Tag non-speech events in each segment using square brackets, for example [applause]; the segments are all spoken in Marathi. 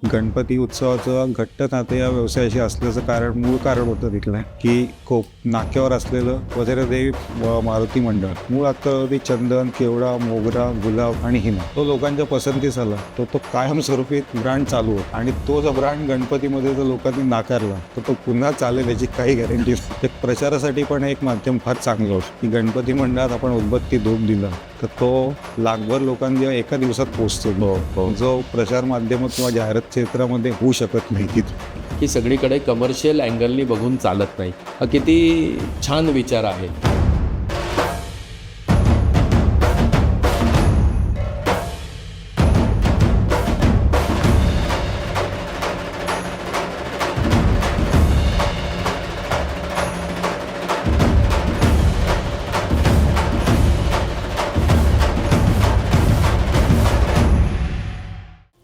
गणपती उत्सवाचं घट्ट नाते या व्यवसायाशी असल्याचं कारण मूळ कारण होतं तिथलं की कोप नाक्यावर असलेलं वज्रदेवी व मारुती मंडळ. मूळ अत्तरावधी चंदन केवडा मोगरा गुलाब आणि हिमा. तो लोकांच्या पसंतीस आला. तो तो कायमस्वरूपी ब्रँड चालू होता. आणि तो जो ब्रँड गणपतीमध्ये जर लोकांनी नाकारला तर तो पुन्हा चालेल याची काही गॅरंटी ते प्रचारासाठी पण एक माध्यम फार चांगलं होतं की गणपती मंडळात आपण उदबत्ती धूप दिला. तर तो लाखभर लोकांनी एका दिवसात पोहोचतो. जो प्रचार माध्यम किंवा जाहिरात क्षेत्रामध्ये होऊ शकत नाही तिथे की सगळीकडे कमर्शियल अँगलनी बघून चालत नाही. हा किती छान विचार आहे.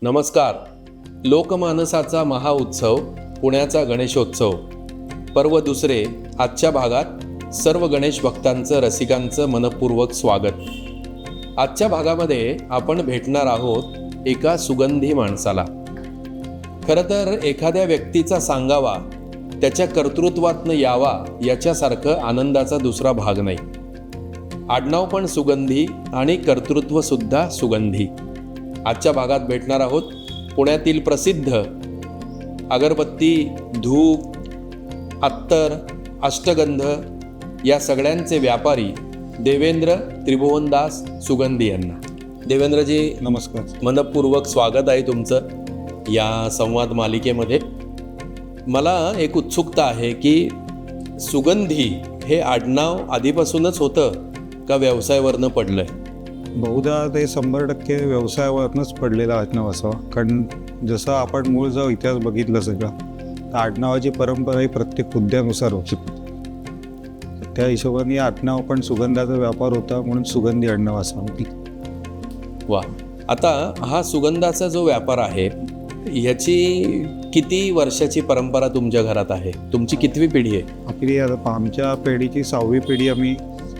नमस्कार. लोकमानसाचा महाउत्सव पुण्याचा गणेशोत्सव. पर्व दुसरे आजच्या भागात सर्व गणेश भक्तांचं रसिकांचं मनपूर्वक स्वागत. आजच्या भागामध्ये आपण भेटणार आहोत एका सुगंधी माणसाला. खरं तर एखाद्या व्यक्तीचा सांगावा त्याच्या कर्तृत्वातनं यावा याच्यासारखं आनंदाचा दुसरा भाग नाही. आडनाव पण सुगंधी आणि कर्तृत्वसुद्धा सुगंधी. आजच्या भागात भेटणार आहोत. पुण्यातील प्रसिद्ध अगरबत्ती धूप अत्तर अष्टगंध या सगळ्यांचे व्यापारी देवेंद्र त्रिभुवनदास सुगंधी यांना. देवेंद्रजी नमस्कार. मनपूर्वक स्वागत आहे तुमचं या संवाद मालिकेमध्ये. मला एक उत्सुकता आहे की सुगंधी हे आडनाव आधीपासूनच होतं का व्यवसायावरनं पडलंय? बहुधा ते शंभर टक्के व्यवसायावरनंच पडलेलं आडनाव असावं. कारण जसं आपण मूळ जो इतिहास बघितला सगळा तर आडनावाची परंपरा ही प्रत्येक हुद्द्यानुसार होती. त्या हिशोबाने आडनाव पण सुगंधाचा व्यापार होता म्हणून सुगंधी आडनाव असावं वा. आता हा सुगंधाचा जो व्यापार आहे याची किती वर्षाची परंपरा तुमच्या घरात आहे? तुमची कितवी पिढी आहे? आपली आमच्या पिढीची सहावी पिढी आम्ही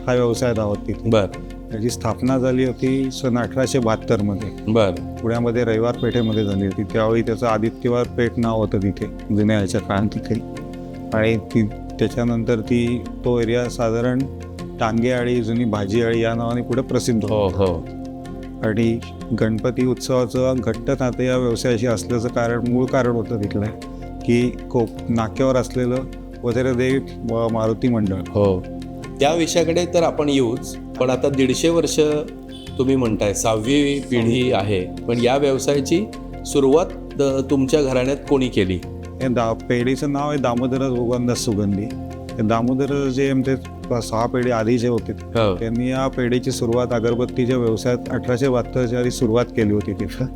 हा व्यवसायात आहोत तिथे. बर. त्याची स्थापना झाली होती सन अठराशे बहात्तरमध्ये बर. पुण्यामध्ये रविवार पेठेमध्ये झाली होती. त्यावेळी त्याचं आदित्यवार पेठ नाव होतं तिथे जुन्या याच्या काळात तिथे. आणि ती त्याच्यानंतर ती तो एरिया साधारण टांगेआळी जुनी भाजीआळी या नावाने पुढे प्रसिद्ध हो हो. आणि गणपती उत्सवाचं घट्ट नातं या व्यवसायाशी असल्याचं कारण मूळ कारण होतं तिथलं की कोप नाक्यावर असलेलं वज्रदेवी व मारुती मंडळ. हो. त्या विषयाकडे तर आपण येऊच. पण आता दीडशे वर्ष तुम्ही म्हणताय सहावी पिढी आहे. पण या व्यवसायाची सुरुवात तुमच्या घराण्यात कोणी केली? हे दा पेढीचं नाव आहे दामोदर गोगंदास सुगंधी. दामोदर जे आमचे सहा पेढी आधी जे होते हो. त्यांनी या पेढीची सुरुवात अगरबत्तीच्या व्यवसायात अठराशे बहात्तरच्या आधी सुरुवात केली होती तिथं.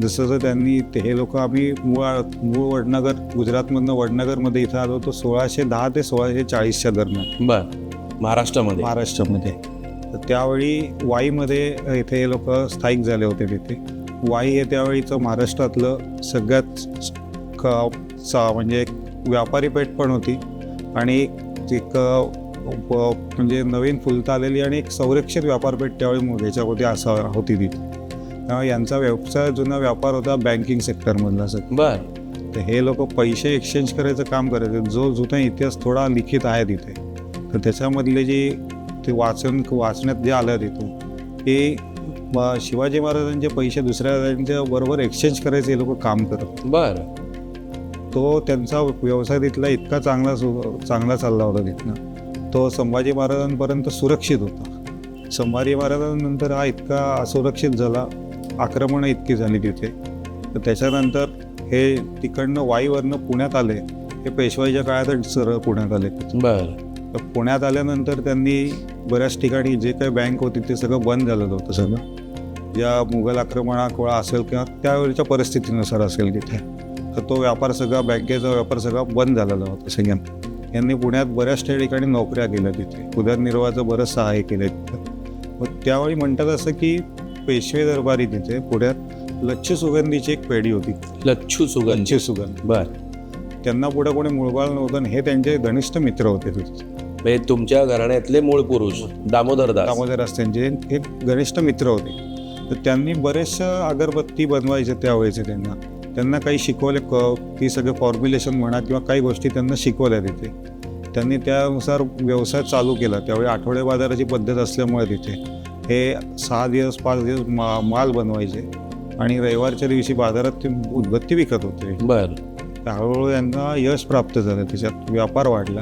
जसं जसं त्यांनी ते हे लोक आम्ही मूळ मूळ वडनगर गुजरातमधनं वडनगरमध्ये इथं आलो होतो सोळाशे दहा ते सोळाशे चाळीसच्या दरम्यान. बर. महाराष्ट्रामध्ये. महाराष्ट्रामध्ये. तर त्यावेळी वाईमध्ये इथे हे लोक स्थायिक झाले होते तिथे. वाई हे त्यावेळीचं महाराष्ट्रातलं सगळ्यात क- सा- म्हणजे एक व्यापारी पेठ पण होती. आणि एक म्हणजे नवीन फुलता आलेली आणि एक संरक्षित व्यापारपेठ त्यावेळी मग याच्यामध्ये असं होती तिथे. त्यामुळे यांचा व्यवसाय जुना व्यापार होता बँकिंग सेक्टरमधला सगळं. बर. तर हे लोक पैसे एक्सचेंज करायचं काम करायचे जो जुना इतिहास थोडा लिखित आहे तिथे. तर त्याच्यामधले जे ते वाचन वाचण्यात जे आलं तिथून ते शिवाजी महाराजांचे पैसे दुसऱ्या राजांच्या बरोबर एक्सचेंज करायचे लोक काम करत. बर. तो त्यांचा व्यवसाय तिथला इतका चांगला सु चांगला चालला होता तिथनं. तो संभाजी महाराजांपर्यंत सुरक्षित होता. संभाजी महाराजांनंतर हा इतका असुरक्षित झाला आक्रमणं इतकी झाली तिथे. तर त्याच्यानंतर हे तिकडनं वाईवरनं पुण्यात आले. हे पेशवाईच्या काळातच सरळ पुण्यात आले. बर. तर पुण्यात आल्यानंतर त्यांनी बऱ्याच ठिकाणी जे काही बँक होती ते सगळं बंद झालेलं होतं सगळं. ज्या मुघल आक्रमणाकोळा असेल किंवा त्यावेळच्या परिस्थितीनुसार असेल तिथे तर तो व्यापार सगळा बँकेचा व्यापार सगळा बंद झालेला होता. सगळ्यांना यांनी पुण्यात बऱ्याचशा ठिकाणी नोकऱ्या केल्या तिथे. उदरनिर्वाहाचं बरंच सहाय्य केलं तिथं. मग त्यावेळी म्हणतात असं की पेशवे दरबारी तिथे पुण्यात लच्छ सुगंधीची एक पेढी होती. लच्छू सुगंध. लच्छ सुगंध. बर. त्यांना पुढे कोणी मुळबाळ नव्हतं हे त्यांचे घनिष्ठ मित्र होते तिथे. म्हणजे तुमच्या घराण्यातले मूळ पुरुष दामोदर दास. दामोदर त्यांचे. हे घनिष्ठ मित्र होते. तर त्यांनी बरेचशा अगरबत्ती बनवायचे त्यावेळेचे त्यांना. त्यांना काही शिकवले क ती सगळं फॉर्म्युलेशन म्हणा किंवा काही गोष्टी त्यांना शिकवल्या तिथे. त्यांनी त्यानुसार व्यवसाय चालू केला. त्यावेळी आठवडे बाजाराची पद्धत असल्यामुळे तिथे हे सहा दिवस पाच दिवस मा माल बनवायचे आणि रविवारच्या दिवशी बाजारात ते उदबत्ती विकत होते. बर. हळूहळू यांना यश प्राप्त झालं. त्याच्यात व्यापार वाढला.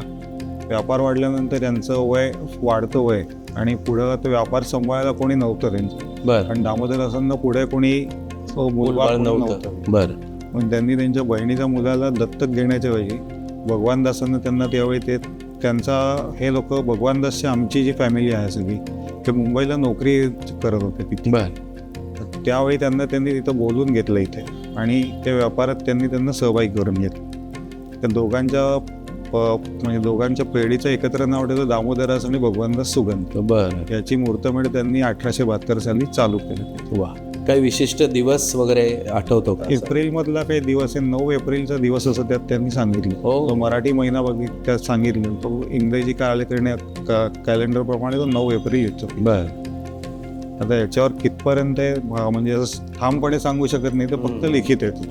व्यापार वाढल्यानंतर यांचं वय वाढतं वय आणि पुढं तो व्यापार सांभाळायला कोणी नव्हतं त्यांचं. बर. आणि दामोदर असताना पुढे कोणी कोणी नव्हतं. बर. मग त्यांनी त्यांच्या बहिणीच्या मुलाला दत्तक घेण्याच्या वेळी भगवान दासांना त्यांना त्यावेळी ते त्यांचा हे लोक भगवान दासची आमची जी फॅमिली आहे सगळी ते मुंबईला नोकरी करत होते तिथे. बर. त्यावेळी त्यांना त्यांनी तिथं बोलून घेतलं इथे. आणि त्या व्यापारात त्यांनी त्यांना सहभागी करून घेतलं. त्या दोघांच्या प- म्हणजे दोघांच्या पेढीचं एकत्र नाव ठेवलं दामोदरास आणि भगवानदास सुगंध. बर. याची मुहूर्तमेढ त्यांनी अठराशे बहात्तर साली चालू केलं. वा. काही विशिष्ट दिवस वगैरे आठवतो का? एप्रिल मधला काही दिवस आहे नऊ एप्रिलचा दिवस असं त्यात त्यांनी सांगितलं. हो. तो मराठी महिना बघित त्यात सांगितलं. तो इंग्रजी कालकरण्या कॅलेंडर प्रमाणे तो नऊ एप्रिल येतो. बर. आता याच्यावर कितपर्यंत म्हणजे असं ठामपणे सांगू शकत नाही तर फक्त. लिखित येतो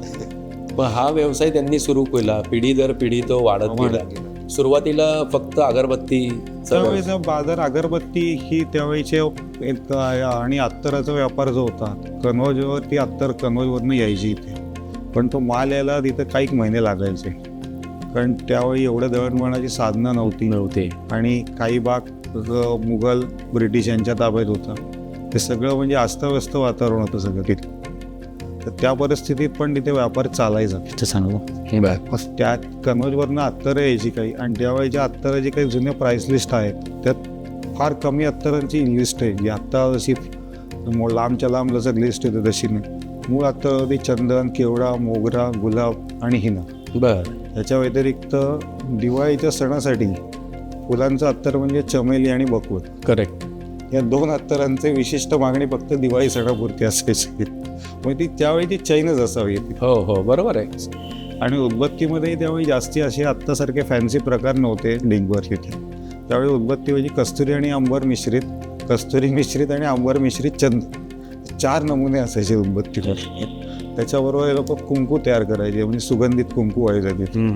पण हा व्यवसाय त्यांनी सुरू केला. पिढी दर पिढी तो वाढत गेला. सुरुवातीला फक्त अगरबत्ती त्यावेळेचा बाजार अगरबत्ती ही त्यावेळीचे एक आणि अत्तराचा व्यापार जो होता कनौजवरती अत्तर कनौजवरनं यायची इथे. पण तो माल यायला तिथं काही महिने लागायचे. कारण त्यावेळी एवढं दळणवळणाची साधनं नव्हती. नव्हते. आणि काही भाग अ, मुघल ब्रिटिश यांच्या ताब्यात होता. ते सगळं म्हणजे अस्तव्यस्त वातावरण होतं सगळं तिथे. तर त्या परिस्थितीत पण तिथे व्यापार चालायचा. तिथे सांगू बर. त्यात कनौजवरनं अत्तरं यायची काही. आणि त्यावेळेच्या अत्तराची काही जुने प्राईस लिस्ट आहेत त्यात फार कमी अत्तरांची लिस्ट आहे. जी आत्ता जशी मो- लांबच्या लांब जसं लिस्ट येते तशी नाही. मूळ अत्तर होती चंदन केवडा मोगरा गुलाब आणि हिना. बर. याच्या व्यतिरिक्त दिवाळीच्या सणासाठी फुलांचं अत्तर म्हणजे चमेली आणि बकवत करेक्ट या दोन अत्तरांचे विशिष्ट मागणी फक्त दिवाळी सणापुरती असायची. म्हणजे ती त्यावेळी चैनच असावी हो हो बरोबर आहे. आणि उदबत्तीमध्ये त्यावेळी जास्ती असे आत्तासारखे फॅन्सी प्रकार नव्हते डिंगवर तिथे. त्यावेळी उदबत्ती म्हणजे कस्तुरी आणि अंबर मिश्रित कस्तुरी मिश्रित आणि अंबर मिश्रित चंद चार नमुने असायचे उदबत्तीवर. त्याच्याबरोबर लोक कुंकू तयार करायचे म्हणजे सुगंधित कुंकू व्हायचं तिथे.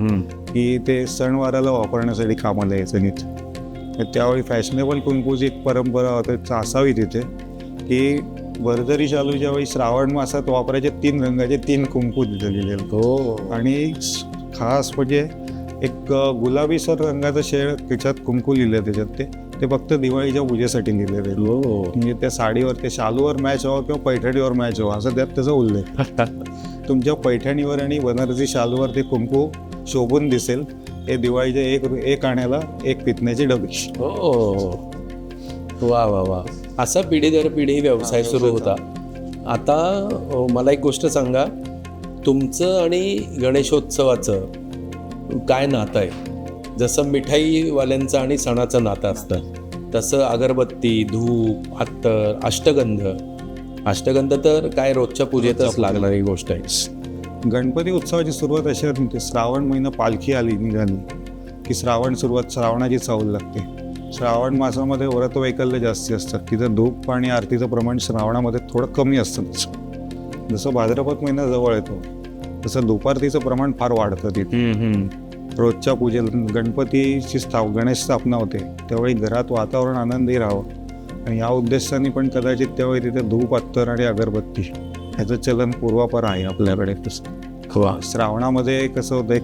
की ते सणवाराला वापरण्यासाठी कामाला यायचं तर त्यावेळी फॅशनेबल कुंकूची एक परंपरा होती असावी तिथे. की भरजरी चालू ज्यावेळी श्रावण मासात वापरायचे तीन रंगाचे तीन कुंकू तिथे लिहिलेले हो. आणि खास म्हणजे एक गुलाबीसर रंगाचं शेळ त्याच्यात कुंकू लिहिलं त्याच्यात ते. ते फक्त दिवाळीच्या पूजेसाठी लिहिलेलं हो. म्हणजे त्या साडीवर ते शालूवर मॅच व्हावं किंवा पैठणीवर मॅच व्हावं असं त्यात त्याचा उल्लेख [laughs] तुमच्या पैठणीवर आणि बनारसी शालूवर ते कुंकू शोभून दिसेल. हे दिवाळीच्या एक एक आण्याला एक पितण्याची डबी हो. वा वा वा. असा पिढी दर पिढी व्यवसाय सुरू होता. आता मला एक गोष्ट सांगा. तुमचं आणि गणेशोत्सवाचं काय नातं आहे? जसं मिठाईवाल्यांचं आणि सणाचं नातं असतं तसं अगरबत्ती धूप अत्तर अष्टगंध. अष्टगंध तर काय रोजच्या पूजेतच लागणारी गोष्ट आहे. गणपती उत्सवाची सुरुवात अशी होती श्रावण महिना पालखी आली निघाली की श्रावण सुरुवात श्रावणाची चावल लागते. श्रावण मासामध्ये व्रत वैकल्य जास्ती असतात तिथं धूप आणि आरतीचं प्रमाण श्रावणामध्ये थोडं कमी असतं. जसं भाद्रपद महिना जवळ येतो तसं धूपारतीचं प्रमाण फार वाढतं तिथे. रोजच्या पूजेला गणपतीची स्थाप गणेश स्थापना होते. त्यावेळी घरात वातावरण आनंदी राहावं. आणि या उद्देशाने पण कदाचित त्यावेळी तिथे धूप अत्तर आणि अगरबत्ती ह्याचं चलन पूर्वापर आहे आपल्याकडे तसं. श्रावणामध्ये कसं होतं एक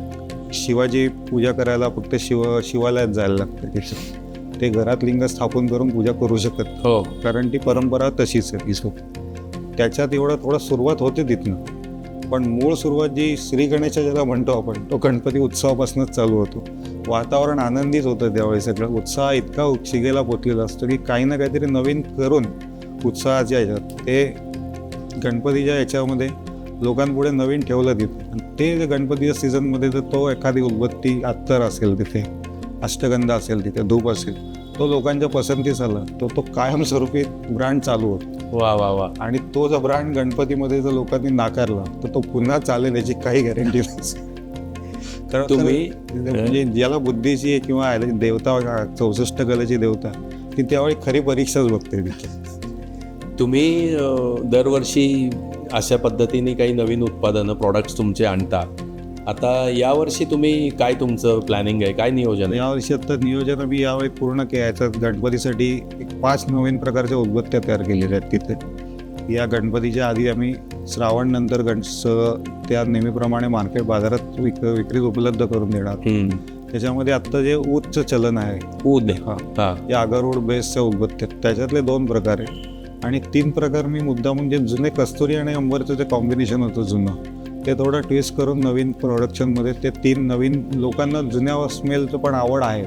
शिवाची पूजा करायला फक्त शिव शिवालयात जायला लागतं ते घरात लिंग स्थापन करून पूजा करू शकत. हो. कारण ती परंपरा तशीच आहे. त्याच्यात एवढं थोडं सुरुवात होते तिथनं. पण मूळ सुरुवात जी श्री गणेशा ज्याला म्हणतो आपण तो गणपती उत्सवापासूनच चालू होतो. वातावरण आनंदीच होतं त्यावेळी सगळं. उत्साह इतका शिगेला पोचलेला असतो की काही ना काहीतरी नवीन करून उत्साहाच्या ह्याच्यात ते गणपतीच्या याच्यामध्ये लोकांपुढे नवीन ठेवलं तिथे. ते गणपतीच्या सीझनमध्ये जर तो एखादी उदबत्ती अत्तर असेल तिथे. अष्टगंध असेल तिथे धूप असेल तो लोकांच्या पसंतीस आला. तो तो कायमस्वरूपी ब्रँड चालू होतो. वा वा वा. आणि तो जर ब्रँड गणपतीमध्ये जर लोकांनी नाकारला तर तो पुन्हा चालेल याची काही गॅरंटी नाही. तर तुम्ही- म्हणजे ज्याला बुद्धीची किंवा देवता चौसष्ट कलेची देवता ती त्यावेळी खरी परीक्षाच बघते. तुम्ही दरवर्षी अशा पद्धतीने काही नवीन उत्पादनं प्रॉडक्ट्स तुमचे आणता. आता यावर्षी तुम्ही काय तुमचं प्लॅनिंग आहे? काय नियोजन आहे? यावर्षी आता नियोजन आम्ही यावेळी पूर्ण केलं गणपतीसाठी एक पाच नवीन प्रकारच्या उदबत्त्या तयार केलेल्या आहेत तिथे. या गणपतीच्या आधी आम्ही श्रावण नंतर गण स- त्या नेहमीप्रमाणे मार्केट बाजारात विक विक्रीत उपलब्ध करून देणार. त्याच्यामध्ये आत्ता जे ऊदचं चलन आहे. ऊद. हा. या अगरवूड बेसच्या उदबत्त्या. त्याच्यातले दोन प्रकार आहे आणि तीन प्रकार मी मुद्दा म्हणजे जुने कस्तुरी आणि अंबरचं जे कॉम्बिनेशन होतं जुनं ते थोडं ट्विस्ट करून नवीन प्रोडक्शनमध्ये ते तीन नवीन लोकांना जुन्या स्मेलचं पण आवड आहे.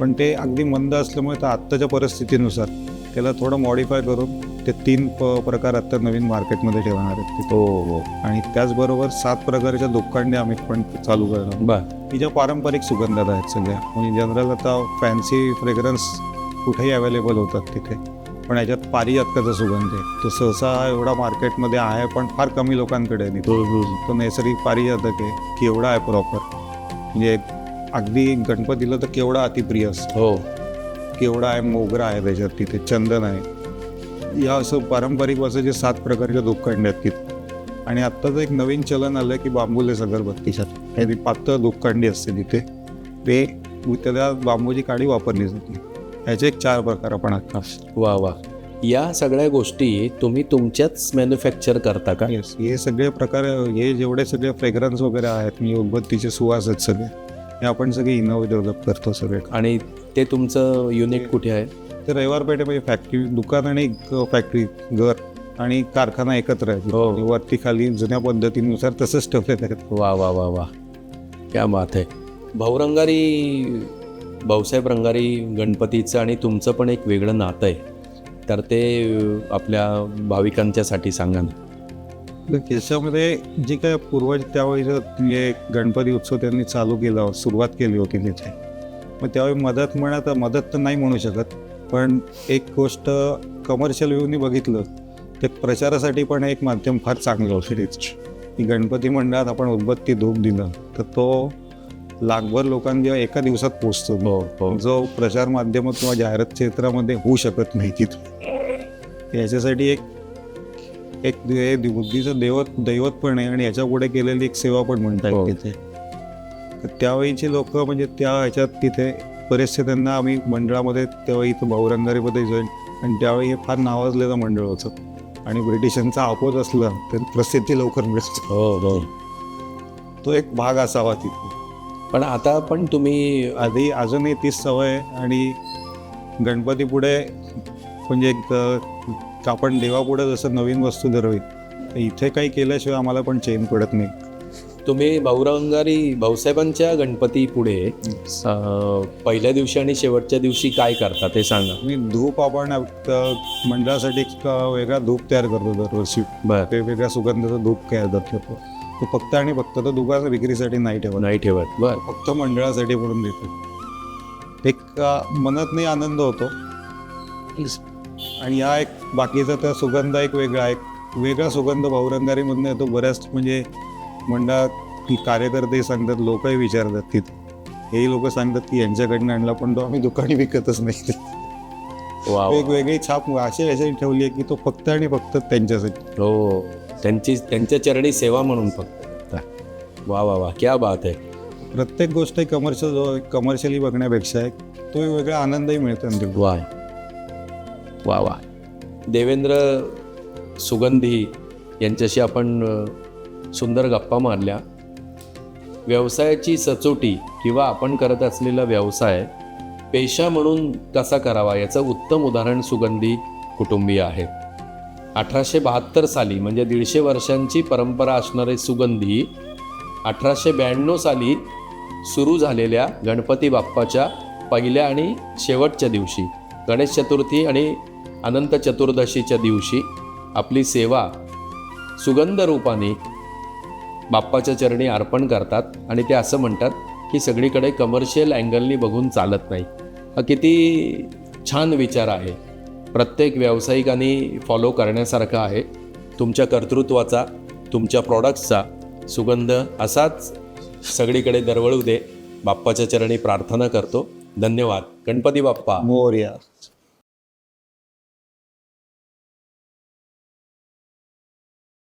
पण ते अगदी मंद असल्यामुळे तर आत्ताच्या परिस्थितीनुसार त्याला थोडं मॉडिफाय करून ते तीन प प्रकार आत्ता नवीन मार्केटमध्ये ठेवणार आहेत तिथे. हो हो. आणि त्याचबरोबर सात प्रकारच्या दुकांडे आम्ही पण चालू करणार. बर. की ज्या पारंपरिक सुगंधात आहेत सगळ्या. म्हणजे जनरल आता फॅन्सी फ्रेग्रन्स कुठेही अवेलेबल होतात तिथे. पण याच्यात पारिजातकाचा सुगंध आहे. तो सहसा एवढा मार्केटमध्ये आहे पण फार कमी लोकांकडे आहे. तो तो नैसर्गिक पारिजातक आहे केवढा आहे प्रॉपर म्हणजे अगदी गणपतीला तर केवढा अतिप्रिय असतो. हो. केवढा आहे मोगरा आहे त्याच्यात तिथे चंदन आहे. या असं पारंपरिक असं जे सात प्रकारच्या धूपकांडे आहेत तिथे आणि आत्ताचं एक नवीन चलन आलं की बांबूलेस अगरबत्तीच्या हे पातळ धूपकांडी असते तिथे. ते त्याला बांबूची काडी वापरली जाते. ह्याचे एक चार प्रकार आपण आता वा वा. या सगळ्या गोष्टी तुम्ही तुमच्याच मॅन्युफॅक्चर करता का? येस हे सगळे प्रकार हे जेवढे सगळे फ्रेग्रन्स वगैरे आहेत म्हणजे उदबत्तीचे सुवास आहेत सगळे हे आपण सगळे इनोव्ह डेव्हलप करतो सगळे. आणि ते तुमचं युनिट कुठे आहे? ते रविवार पेठेमध्ये फॅक्टरी दुकान आणि फॅक्टरी घर आणि कारखाना एकत्र आहे. हो. वरती खाली जुन्या पद्धतीनुसार तसंच ठेवलेलं आहे. वा वा वा वा. क्या बात आहे. भाऊरंगारी भाऊसाहेब रंगारी गणपतीचं आणि तुमचं पण एक वेगळं नातं आहे. तर ते आपल्या भाविकांच्यासाठी सांगा ना. तर त्याच्यामध्ये जे काय पूर्वज त्यावेळी गणपती उत्सव त्यांनी चालू केला सुरुवात केली होती तिथे. मग त्यावेळी मदत म्हणा तर मदत तर नाही म्हणू शकत पण एक गोष्ट कमर्शियल व्ह्यूनी बघितलं ते प्रचारासाठी पण एक माध्यम फार चांगलं होतं तेच की गणपती मंडळात आपण उदबत्ती धूप दिलं तर तो लाखभर लोकांना एका दिवसात पोचतो हो हो. जो प्रचार माध्यम किंवा जाहिरात क्षेत्रामध्ये होऊ शकत नाही तिथं याच्यासाठी एक एक बुद्धीचं देवत दैवत पण आहे आणि याच्यापुढे केलेली एक सेवा पण म्हणता हो. तिथे. तर त्यावेळीची लोक म्हणजे त्या ह्याच्यात तिथे बरेचसे त्यांना आम्ही मंडळामध्ये तेव्हा इथं भाऊरंगारीमध्ये जॉईन आणि त्यावेळी हे फार नावाजलेलं मंडळ होतं. आणि ब्रिटिशांचा अपोज असला तर प्रसिद्धी लवकर मिळत. हो तो एक भाग असावा तिथे पण आता पण तुम्ही आधी अजूनही तीच सवय आणि गणपती पुढे म्हणजे आपण देवापुढे जसं नवीन वस्तू धरवी तर इथे काही केल्याशिवाय आम्हाला पण चेन पडत नाही. तुम्ही भाऊरंगारी भाऊसाहेबांच्या गणपती पुढे पहिल्या दिवशी आणि शेवटच्या दिवशी काय करता ते सांगा. मी धूप आपण मंडळासाठी वेगळा धूप तयार करतो दरवर्षी. बर. वेगवेगळ्या सुगंधाचा धूप तयार करतो. तो फक्त आणि फक्त तो दुकान विक्रीसाठी नाही ठेवत. नाही ठेवत. बर. फक्त मंडळासाठी म्हणून देतो. एक अ, मनातनी आनंद होतो. आणि हा एक बाकीचा त्या सुगंध एक वेगळा एक वेगळा सुगंध भाऊरंगारीमधनं येतो. बऱ्याच म्हणजे मंडळात की कार्यकर्ते सांगतात लोकही विचारतात तिथे. हेही लोक सांगतात की यांच्याकडनं आणला पण तो आम्ही दुकानी विकतच नाही. वा वा. वेगवेगळी छाप अशी याच्यासाठी ठेवली आहे की तो फक्त आणि फक्त त्यांच्यासाठी. हो. त्यांची त्यांच्या चरणी सेवा म्हणून फक्त. वा. वा वा क्या बात आहे. प्रत्येक गोष्ट कमर्शियल कमर्शियली बघण्यापेक्षा एक तो वेगळा आनंदही मिळतो. वा. वा वा. देवेंद्र सुगंधी यांच्याशी आपण सुंदर गप्पा मारल्या. व्यवसायाची सचोटी किंवा आपण करत असलेला व्यवसाय पेशा म्हणून कसा करावा याचं उत्तम उदाहरण सुगंधी कुटुंबीय आहे अठराशे बहात्तर साली म्हणजे दीडशे वर्षांची परंपरा असणारे सुगंधी अठराशे ब्याण्णव साली सुरू झालेल्या गणपती बाप्पाच्या पहिल्या आणि शेवटच्या दिवशी गणेश चतुर्थी आणि अनंत चतुर्दशीच्या दिवशी आपली सेवा सुगंध रूपाने बाप्पाच्या चरणी अर्पण करतात आणि ते असं म्हणतात की सगळीकडे कमर्शियल अँगलनी बघून चालत नाही. हा किती छान विचार आहे. प्रत्येक व्यावसायिकाने फॉलो करण्यासारखा आहे. तुमच्या कर्तृत्वाचा तुमच्या प्रॉडक्ट्सचा सुगंध असाच सगळीकडे दरवळू दे. बाप्पाच्या चरणी प्रार्थना करतो. धन्यवाद. गणपती बाप्पा. मोर्या.